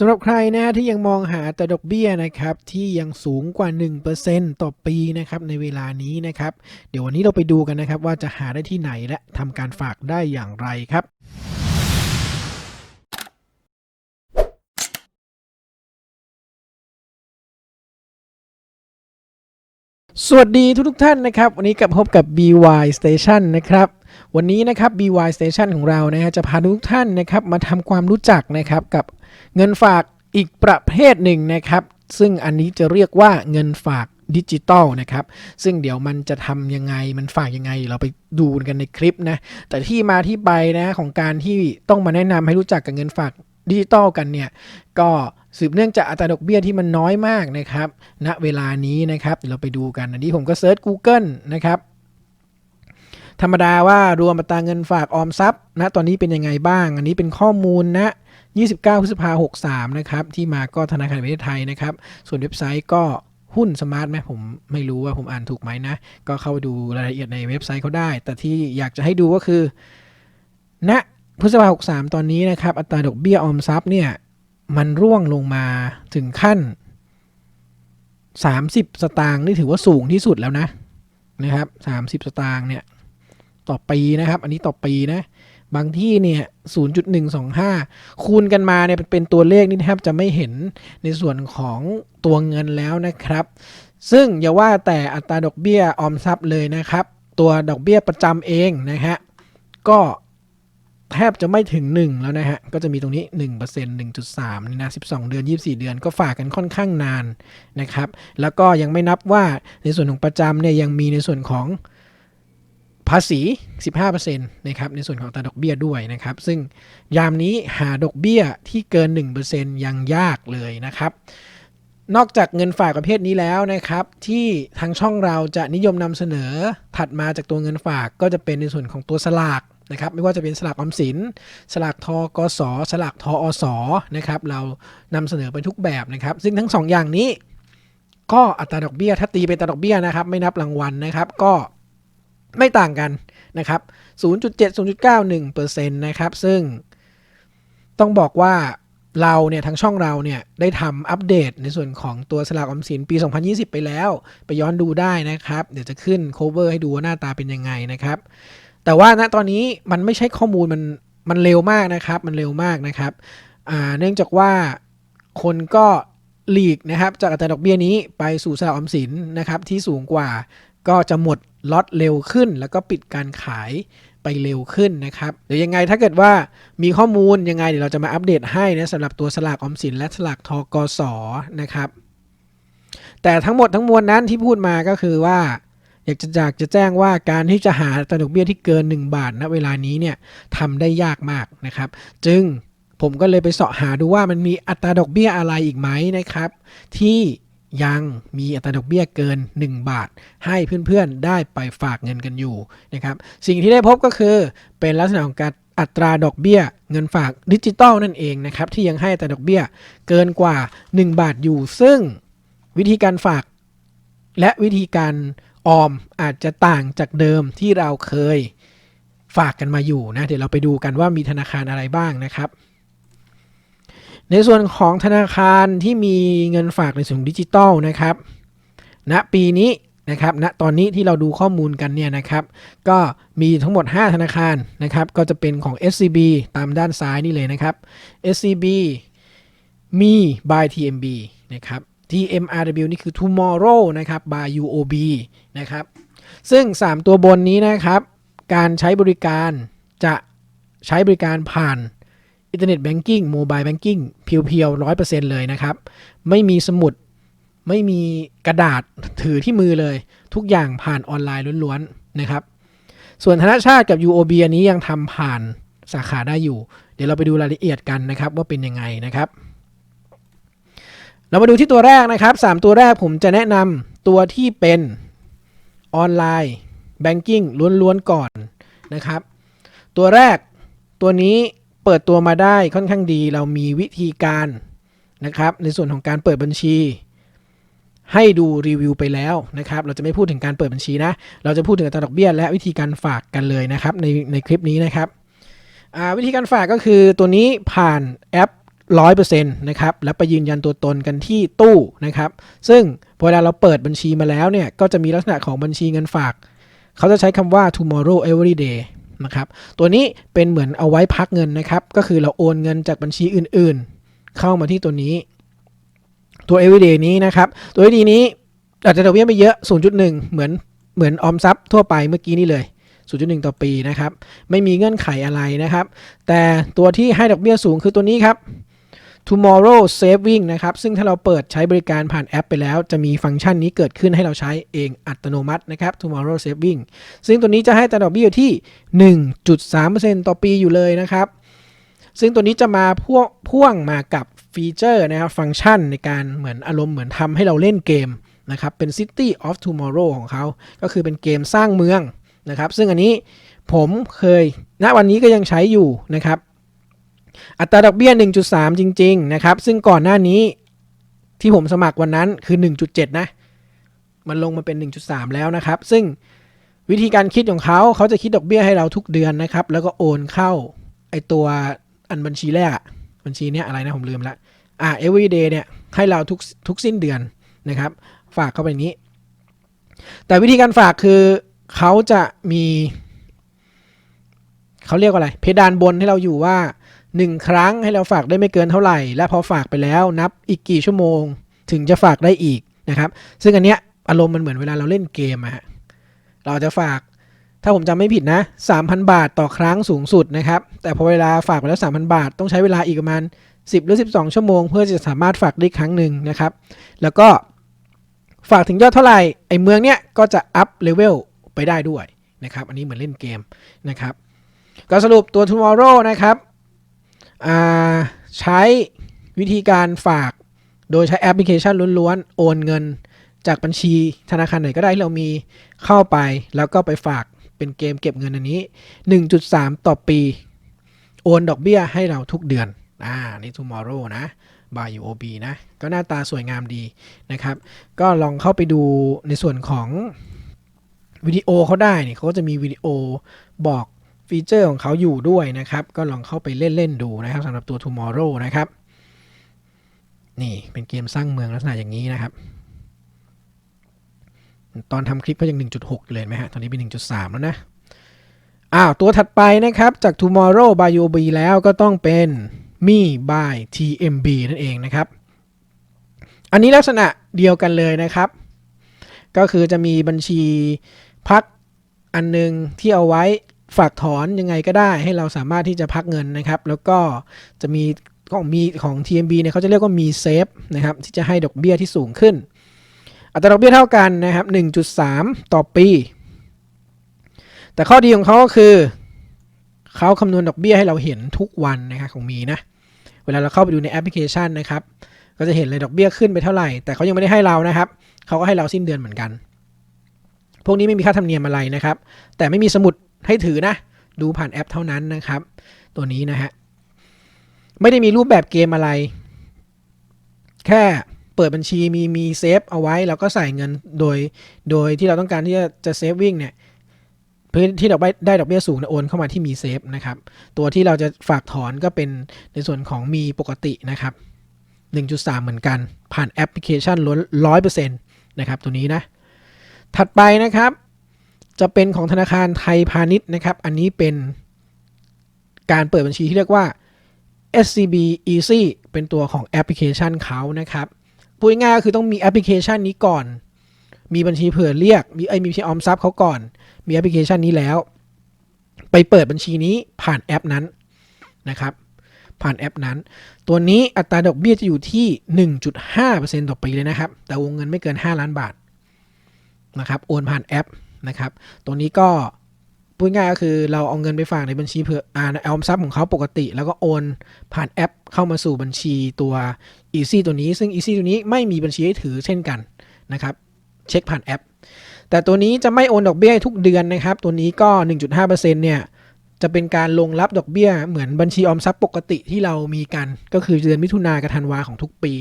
สำหรับใครนะที่ยังมองหาแต่ดอกเบี้ยนะครับที่ยังสูงกว่า 1%ต่อปีนะครับในเวลานี้นะครับ เดี๋ยววันนี้เราไปดูกันนะครับว่าจะหาได้ที่ไหนและทำการฝากได้อย่างไรครับสวัสดีทุกๆท่านนะครับ วันนี้กลับพบกับ BY Station นะครับ วันนี้นะครับ BY Station ของเรานะฮะจะพาทุกท่านนะครับมาทำความรู้จักนะครับกับเงินฝากอีกประเภทหนึ่งนะครับ ซึ่งอันนี้จะเรียกว่าเงินฝากดิจิตอลนะครับ ซึ่งเดี๋ยวมันจะทำยังไงมันฝากยังไง เราไปดูกันในคลิปนะ แต่ที่มาที่ไปนะของการที่ต้องมาแนะนำให้รู้จักกับเงินฝากดิจิตอลกันเนี่ยก็สืบเนื่องจากอัตราดอกเบี้ยที่มันน้อยมากนะครับณเวลานี้นะครับเดี๋ยวเราไปดูกัน อันนี้ผมก็เซิร์ช Google นะครับ ธรรมดาว่ารวมอัตราเงินฝากออมทรัพย์ณตอนนี้เป็นยังไงบ้าง อันนี้เป็นข้อมูลณ29 พฤษภาคม63 นะครับ ที่มาก็ธนาคารแห่งประเทศไทยนะครับ ส่วนเว็บไซต์ก็หุ้นสมาร์ทไหมผมไม่รู้ว่าผมอ่านถูกไหมนะ ก็เข้าไปดูรายละเอียดในเว็บไซต์เขาได้ แต่ที่อยากจะให้ดูก็คือณพฤษภาคม63 ตอนนี้นะครับ อัตราดอกเบี้ยออมทรัพย์เนี่ยมันร่วงลงมาถึงขั้น 30 สตางค์นี่ถือว่าสูงที่สุดแล้วนะนะครับ 30 สตางค์เนี่ย ต่อปีนะครับ อันนี้ต่อปีนะ บางที่เนี่ย0.125 คูณกันมาเนี่ยเป็นตัวเลขนี่แทบจะไม่เห็นในส่วนของตัวเงินแล้วนะครับ ซึ่งอย่าว่าแต่อัตราดอกเบี้ยออมทรัพย์เลยนะครับ ตัวดอกเบี้ยประจำเองนะฮะ ก็แทบจะไม่ถึง 1 แล้วนะฮะ ก็จะมีตรงนี้ 1% 1.3นี่นะ 12 เดือน 24 เดือนก็ฝากกันค่อนข้างนานนะครับ แล้วก็ยังไม่นับว่าในส่วนของประจำเนี่ยยังมีในส่วนของ ภาษี 15%นะครับในส่วนของอัตาดอกเบี้ยด้วยนะครับ ซึ่งยามนี้หาดอกเบี้ยที่เกิน 1%ยังยากเลยนะครับ นอกจากเงินฝากประเภทนี้แล้วนะครับ ที่ทางช่องเราจะนิยมนำเสนอถัดมาจากตัวเงินฝากก็จะเป็นในส่วนของตัวสลากนะครับไม่ว่าจะเป็นสลากออมสิน สลากทกส สลากทอสนะครับเรานำเสนอไปทุกแบบนะครับ ซึ่งทั้งสองอย่างนี้ ก็อัตราดอกเบี้ยถ้าตีเป็นอัตราดอกเบี้ยนะครับ ไม่นับรางวัลนะครับ ก็ ไม่ต่างกันนะครับ 0.7 0.91%นะครับ ซึ่งต้องบอกว่าเราเนี่ยทั้งช่องเราเนี่ยได้ทำอัปเดตในส่วนของตัวสลากออมสินปี 2020 ไปแล้ว ไปย้อนดูได้นะครับ เดี๋ยวจะขึ้น cover ให้ดูว่าหน้าตาเป็นยังไงนะครับ แต่ว่าณตอนนี้มันไม่ใช่ข้อมูลมันมันเร็วมากนะครับ มันเร็วมากนะครับเนื่องจากว่าคนก็หลีกนะครับจากอัตราดอกเบี้ยนี้ไปสู่สลากออมสินนะครับที่สูงกว่าก็จะหมด ล็อตเร็วขึ้น แล้วก็ปิดการขายไปเร็วขึ้นนะครับเดี๋ยวยังไงถ้าเกิดว่ามีข้อมูลยังไงเดี๋ยวเราจะมาอัปเดตให้นะสำหรับตัวสลากออมสินและสลากทกสนะครับแต่ทั้งหมดทั้งมวลนั้นที่พูดมาก็คือว่า อยากจะอยากจะแจ้งว่าการที่จะหาอัตราดอกเบี้ยที่เกิน 1 บาทณเวลานี้เนี่ยทำได้ยากมากนะครับ จึงผมก็เลยไปเสาะหาดูว่ามันมีอัตราดอกเบี้ยอะไรอีกไหมนะครับ ที่ ยังมีอัตราดอกเบี้ยเกิน 1 บาท ให้เพื่อนๆได้ไปฝากเงินกันอยู่นะครับสิ่งที่ได้พบก็คือเป็นลักษณะของการอัตราดอกเบี้ย เงินฝากดิจิตอลนั่นเองนะครับที่ยังให้อัตราดอกเบี้ยเกินกว่า 1 บาทอยู่ ซึ่งวิธีการฝาก และวิธีการออมอาจจะต่างจากเดิมที่เราเคยฝากกันมาอยู่นะเดี๋ยวเราไปดูกันว่ามีธนาคารอะไรบ้างนะครับ ในส่วนของธนาคารที่มีเงินฝากในส่วนดิจิตอลนะครับณปีนี้นะครับณตอนนี้ที่เราดูข้อมูลกันเนี่ยนะครับ ก็มีทั้งหมด 5 ธนาคารนะครับ ก็จะเป็นของ SCB ตามด้านซ้ายนี่เลยนะครับ SCB มี by TMB นะครับ TMRW นี่คือ tomorrow นะครับ by UOB นะครับ ซึ่ง 3 ตัวบนนี้นะครับ การใช้บริการจะใช้บริการผ่าน อินเทอร์เน็ตแบงกิ้งโมบายแบงกิ้งเพียวๆร้อยเปอร์เซ็นต์เลยนะครับ ไม่มีสมุด ไม่มีกระดาษถือที่มือเลย ทุกอย่างผ่านออนไลน์ล้วนๆนะครับ ส่วนธนาชาติกับ UOB อันนี้ยังทำผ่านสาขาได้อยู่ เดี๋ยวเราไปดูรายละเอียดกันนะครับ ว่าเป็นยังไงนะครับ เรามาดูที่ตัวแรกนะครับ 3 ตัวแรกผมจะแนะนำตัวที่เป็นออนไลน์แบงกิ้งล้วนๆก่อนนะครับ ตัวแรกตัวนี้ เปิดตัวมาได้ค่อนข้างดี เรามีวิธีการนะครับ ในส่วนของการเปิดบัญชี ให้ดูรีวิวไปแล้วนะครับ เราจะไม่พูดถึงการเปิดบัญชีนะ เราจะพูดถึงอัตราดอกเบี้ยและวิธีการฝากกันเลยนะครับ ในในคลิปนี้นะครับวิธีการฝากก็คือตัวนี้ผ่านแอป100%นะครับ แล้วไปยืนยันตัวตนกันที่ตู้นะครับ ซึ่งเวลาเราเปิดบัญชีมาแล้วเนี่ย ก็จะมีลักษณะของบัญชีเงินฝาก เขาจะใช้คำว่า tomorrow every day นะครับ ตัวนี้เป็นเหมือนเอาไว้พักเงินนะครับ ก็คือเราโอนเงินจากบัญชีอื่นๆ เข้ามาที่ตัวนี้ ตัว everyday นี้นะครับ ตัว everyday นี้อาจจะดอกเบี้ยไม่เยอะ 0.1 เหมือนเหมือนออมทรัพย์ทั่วไปเมื่อกี้นี่เลย 0.1 ต่อปีนะครับ ไม่มีเงื่อนไขอะไรนะครับ แต่ตัวที่ให้ดอกเบี้ยสูงคือตัวนี้ครับ tomorrow saving นะครับ ซึ่งถ้าเราเปิดใช้บริการผ่านแอปไปแล้ว จะมีฟังก์ชันนี้เกิดขึ้นให้เราใช้เองอัตโนมัตินะครับ tomorrow saving ซึ่งตัวนี้จะให้อัตดอกเบี้ยที่ 1.3%ต่อปีอยู่เลยนะครับ ซึ่งตัวนี้จะมาพ่วงพ่วงมากับฟีเจอร์นะครับฟังก์ชันในการเหมือนอารมณ์เหมือนทำให้เราเล่นเกมนะครับ เป็น City of Tomorrow ของเขา ก็คือเป็นเกมสร้างเมืองนะครับ ซึ่งอันนี้ผมเคย ณ วันนี้ก็ยังใช้อยู่นะครับ อัตราดอกเบี้ย 1.3 จริง ๆ นะครับ ซึ่งก่อนหน้านี้ที่ผมสมัครวันนั้นคือ 1.7 นะ มันลงมาเป็น 1.3 แล้วนะครับ ซึ่งวิธีการคิดของเขาเขาจะคิดดอกเบี้ยให้เราทุกเดือนนะครับ แล้วก็โอนเข้าไอตัวอันบัญชีแรกบัญชีเนี้ยอะไรนะผมลืมละอ่า everyday เนี่ยให้เราทุกทุกสิ้นเดือนนะครับ ฝากเข้าไปนี้ แต่วิธีการฝากคือเขาจะมี เขาเรียกว่าอะไร เพดานบนให้เราอยู่ว่า 1 ครั้งให้เราฝากได้ไม่เกินเท่าไหร่ และพอฝากไปแล้วนับอีกกี่ชั่วโมง ถึงจะฝากได้อีกนะครับ ซึ่งอันเนี้ยอารมณ์มันเหมือนเวลาเราเล่นเกมอะฮะเราจะฝากถ้าผมจำไม่ผิดนะ 3,000 บาทต่อครั้งสูงสุดนะครับ แต่พอเวลาฝากไปแล้ว 3,000 บาท ต้องใช้เวลาอีกประมาณ 10 หรือ 12 ชั่วโมง เพื่อจะสามารถฝากได้ครั้งหนึ่งนะครับ แล้วก็ฝากถึงยอดเท่าไหร่ ไอ้เมืองเนี้ยก็จะอัพเลเวลไปได้ด้วยนะครับ อันนี้เหมือนเล่นเกมนะครับ ก็สรุปตัว tomorrow นะครับ ใช้วิธีการฝากโดยใช้แอปพลิเคชันล้วนๆ โอนเงินจากบัญชีธนาคารไหนก็ได้ที่เรามีเข้าไปแล้วก็ไปฝากเป็นเกมเก็บเงินอันนี้ 1.3 ต่อปี โอนดอกเบี้ยให้เราทุกเดือน อ่า นี่ tomorrow นะ by UOB นะ ก็หน้าตาสวยงามดีนะครับ ก็ลองเข้าไปดูในส่วนของวิดีโอเขาได้เนี่ยเขาก็จะมีวิดีโอบอก ฟีเจอร์ของเขาอยู่ด้วยนะครับ ก็ลองเข้าไปเล่นๆดูนะครับสำหรับตัว tomorrow นะครับ นี่เป็นเกมสร้างเมืองลักษณะอย่างนี้นะครับ ตอนทำคลิปก็ยัง 1.6 เลยเห็นไหมฮะ ตอนนี้เป็น 1.3 แล้วนะ อ้าว ตัวถัดไปนะครับ จาก tomorrow by UOB แล้วก็ต้องเป็น me by TMB นั่นเองนะครับ อันนี้ลักษณะเดียวกันเลยนะครับ ก็คือจะมีบัญชีพักอันหนึงที่เอาไว้ ฝากถอนยังไงก็ได้ ให้เราสามารถที่จะพักเงินนะครับ แล้วก็จะมีของมีของ TMB เนี่ยเขาจะเรียกว่ามีเซฟนะครับที่จะให้ดอกเบี้ยที่สูงขึ้น อัตราดอกเบี้ยเท่ากันนะครับ 1.3 ต่อปี แต่ข้อดีของเขาก็คือเขาคำนวณดอกเบี้ยให้เราเห็นทุกวันนะครับของมีนะเวลาเราเข้าไปดูในแอปพลิเคชันนะครับ ก็จะเห็นเลยดอกเบี้ยขึ้นไปเท่าไหร่ แต่เขายังไม่ได้ให้เรานะครับเขาก็ให้เราสิ้นเดือนเหมือนกัน พวกนี้ไม่มีค่าธรรมเนียมอะไรนะครับ แต่ไม่มีสมุด ให้ถือนะ ดูผ่านแอปเท่านั้นนะครับ ตัวนี้นะฮะ ไม่ได้มีรูปแบบเกมอะไร แค่เปิดบัญชีมีมีเซฟเอาไว้ แล้วก็ใส่เงินโดย โดยที่เราต้องการที่จะจะเซฟวิ่งเนี่ยเพื่อที่ดอกเบี้ยได้ดอกเบี้ยสูงนี่ยโอนเข้ามาที่มีเซฟนะครับ ตัวที่เราจะฝากถอนก็เป็นในส่วนของมีปกตินะครับ 1.3 เหมือนกัน ผ่านแอปพลิเคชันล้วนร้อยเปอร์เซ็นต์นะครับ ตัวนี้นะ ถัดไปนะครับ จะเป็นของธนาคารไทยพาณิชย์นะครับ อันนี้เป็นการเปิดบัญชีที่เรียกว่า SCB Easy เป็นตัวของแอปพลิเคชันเขานะครับพูดง่ายก็คือต้องมีแอปพลิเคชันนี้ก่อน มีบัญชีเผื่อเรียก มีไอมีบัญชีออมทรัพย์เขาก่อน มีแอปพลิเคชันนี้แล้ว ไปเปิดบัญชีนี้ผ่านแอปนั้นนะครับ ผ่านแอปนั้น ตัวนี้อัตราดอกเบี้ยจะอยู่ที่ 1.5%ต่อปีเลยนะครับ แต่วงเงินไม่เกิน 5 ล้านบาทนะครับ โอนผ่านแอป นะครับตัวนี้ก็พูดง่ายก็คือเราเอาเงินไปฝากในบัญชีเผื่ออ่าในออมทรัพย์ของเขาปกติ แล้วก็โอนผ่านแอปเข้ามาสู่บัญชีตัว Easy ตัวนี้ ซึ่ง Easy ตัวนี้ไม่มีบัญชีให้ถือเช่นกันนะครับ เช็คผ่านแอป แต่ตัวนี้จะไม่โอนดอกเบี้ยทุกเดือนนะครับ ตัวนี้ก็ 1.5%เนี่ยจะเป็นการลงรับดอกเบี้ยเหมือนบัญชีออมทรัพย์ปกติที่เรามีกัน ก็คือเดือนมิถุนากับธันวาของทุกปี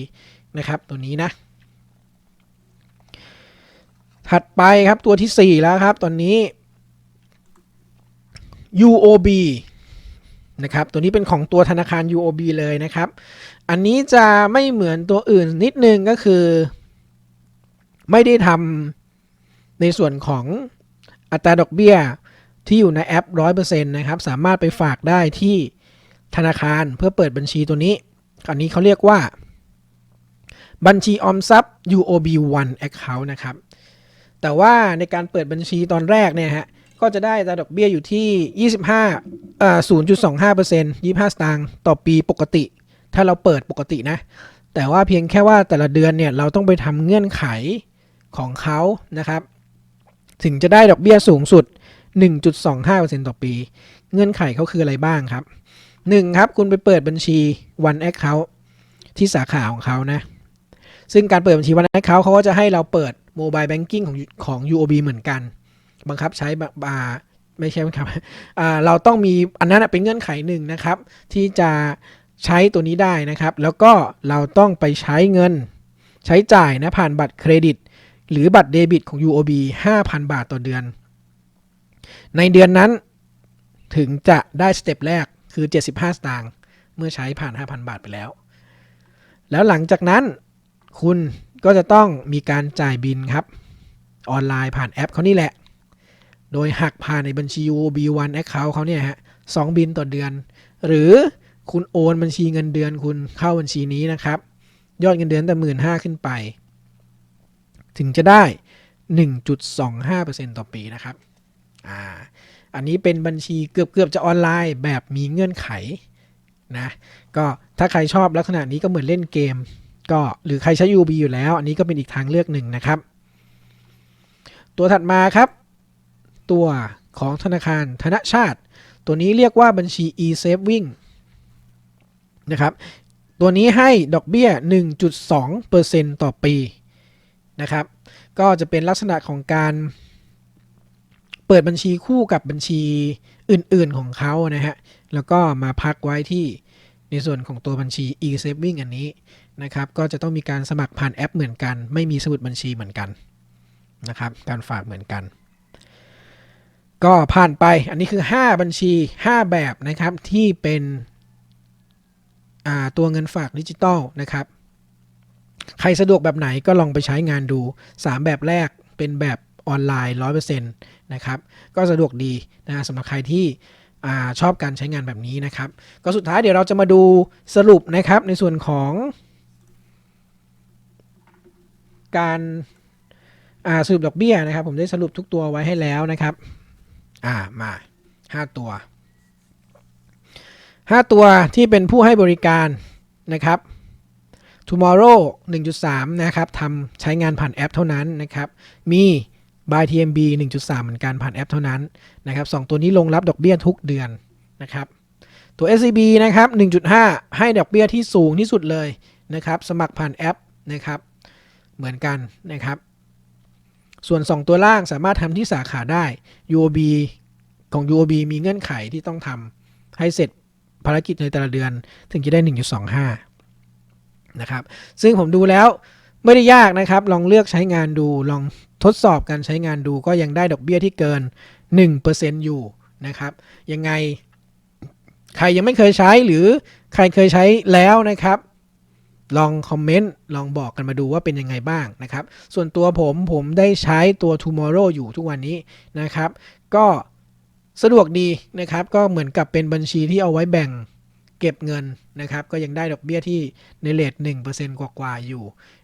นะครับ ตัวนี้นะ ถัดไปครับตัวที่ 4 แล้วครับ ตอนนี้ UOB นะครับ ตัวนี้เป็นของตัวธนาคาร UOB เลยนะครับ อันนี้จะไม่เหมือนตัวอื่นนิดนึงก็คือ ไม่ได้ทำในส่วนของอัตราดอกเบี้ยที่อยู่ในแอป 100%นะครับ สามารถไปฝากได้ที่ธนาคารเพื่อเปิดบัญชีตัวนี้ อันนี้เขาเรียกว่า บัญชีออมทรัพย์ UOB One Account นะครับ แต่ว่าในการเปิดบัญชีตอนแรกเนี่ยฮะก็จะได้ตดอกเบี้ยอยู่ที่ 25เอ่อ0.25% 25 สตางค์ต่อปีปกติ ถ้าเราเปิดปกตินะ แต่ว่าเพียงแค่ว่าแต่ละเดือนเนี่ยเราต้องไปทำเงื่อนไขของเขานะครับ ถึงจะได้ดอกเบี้ยสูงสุด 1.25%ต่อปี เงื่อนไขเขาคืออะไรบ้างครับ 1. ครับคุณไปเปิดบัญชี One Account ที่สาขาของเขานะ ซึ่งการเปิดบัญชี One Account เขาก็จะให้เราเปิด Mobile Banking ของของ UOB เหมือนกัน บังคับใช้แบบอ่าไม่ใช่บังคับเราต้องมีอันนั้นเป็นเงื่อนไขหนึ่งนะครับ ที่จะใช้ตัวนี้ได้นะครับ แล้วก็เราต้องไปใช้เงินใช้จ่ายนะผ่านบัตรเครดิต หรือบัตรเดบิตของ UOB 5,000 บาทต่อเดือน ในเดือนนั้นถึงจะได้สเต็ปแรกคือ 75 สตางค์เมื่อใช้ผ่าน 5,000 บาทไปแล้ว แล้วหลังจากนั้นคุณ ก็จะต้องมีการจ่ายบินครับ ออนไลน์ผ่านแอปเขานี่แหละ โดยหักผ่านในบัญชี UOB One Account เขาเนี่ยฮะสองบินต่อเดือน หรือคุณโอนบัญชีเงินเดือนคุณเข้าบัญชีนี้นะครับ ยอดเงินเดือนแต่หมื่นห้าขึ้นไป ถึงจะได้ 1.25%ต่อปีนะครับอ่าอันนี้เป็นบัญชีเกือบเกือบจะออนไลน์แบบมีเงื่อนไขนะก็ถ้าใครชอบลักษณะนี้ก็เหมือนเล่นเกม ก็หรือใครใช้ UB อยู่แล้ว อันนี้ก็เป็นอีกทางเลือกหนึ่งนะครับ ตัวถัดมาครับ ตัวของธนาคารธนชาติ ตัวนี้เรียกว่าบัญชี e-saving นะครับ ตัวนี้ให้ดอกเบี้ย 1.2%ต่อปีนะครับ ก็จะเป็นลักษณะของการเปิดบัญชีคู่กับบัญชีอื่น ๆของเขานะฮะ แล้วก็มาพักไว้ที่ในส่วนของตัวบัญชี e-saving อันนี้ นะครับก็จะต้องมีการสมัครผ่านแอปเหมือนกัน ไม่มีสมุดบัญชีเหมือนกันนะครับการฝากเหมือนกัน ก็ผ่านไปอันนี้คือ 5 บัญชี 5 แบบนะครับที่เป็นตัวเงินฝากดิจิตอลนะครับใครสะดวกแบบไหนก็ลองไปใช้งานดู 3 แบบแรกเป็นแบบออนไลน์ 100%นะครับก็สะดวกดีนะสำหรับใครที่อชอบการใช้งานแบบนี้นะครับ ก็สุดท้ายเดี๋ยวเราจะมาดูสรุปนะครับในส่วนของ การสรุปดอกเบี้ยนะครับ ผมได้สรุปทุกตัวไว้ให้แล้วนะครับ อ่ามา 5 ตัว 5 ตัวที่เป็นผู้ให้บริการนะครับ tomorrow 1.3 นะครับทำใช้งานผ่านแอปเท่านั้นนะครับ มี by TMB 1.3 เหมือนกันผ่านแอปเท่านั้นนะครับสตัวนี้ลงรับดอกเบี้ยทุกเดือนนะครับตัว SCB นะครับ 1.5 ให้ดอกเบี้ยที่สูงที่สุดเลยนะครับ สมัครผ่านแอปนะครับ เหมือนกันนะครับส่วน 2 ตัวล่างสามารถทำที่สาขาได้ UOB ของ UOB มีเงื่อนไขที่ต้องทำให้เสร็จภารกิจในแต่ละเดือนถึงจะได้ 1.25 นะครับ ซึ่งผมดูแล้วไม่ได้ยากนะครับ ลองเลือกใช้งานดู ลองทดสอบการใช้งานดู ก็ยังได้ดอกเบี้ยที่เกิน 1%อยู่นะครับ ยังไงใครยังไม่เคยใช้หรือใครเคยใช้แล้วนะครับ ลองคอมเมนต์ลองบอกกันมาดูว่าเป็นยังไงบ้างนะครับ ส่วนตัวผมผมได้ใช้ตัว Tomorrow อยู่ทุกวันนี้นะครับ ก็สะดวกดีนะครับ ก็เหมือนกับเป็นบัญชีที่เอาไว้แบ่งเก็บเงินนะครับ ก็ยังได้ดอกเบี้ยที่ในเลท1%กว่าๆอยู่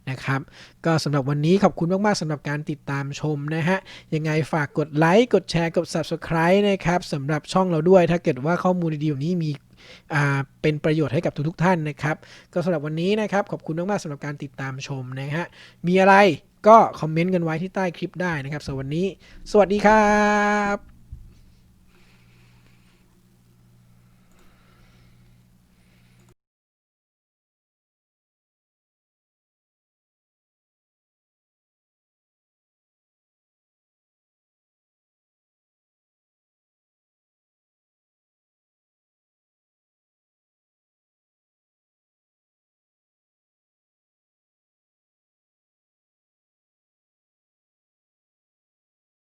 นะครับ ก็สำหรับวันนี้ขอบคุณมากๆสำหรับการติดตามชมนะฮะ ยังไงฝากกดไลค์ กดแชร์ กด Subscribe นะครับสำหรับช่องเราด้วย ถ้าเกิดว่าข้อมูลดีๆแบบนี้มี เป็นประโยชน์ให้กับทุกๆท่านนะครับ ก็สำหรับวันนี้นะครับขอบคุณมากๆสำหรับการติดตามชมนะฮะมีอะไรก็คอมเมนต์กันไว้ที่ใต้คลิปได้นะครับสำหรับวันนี้ สวัสดีครับ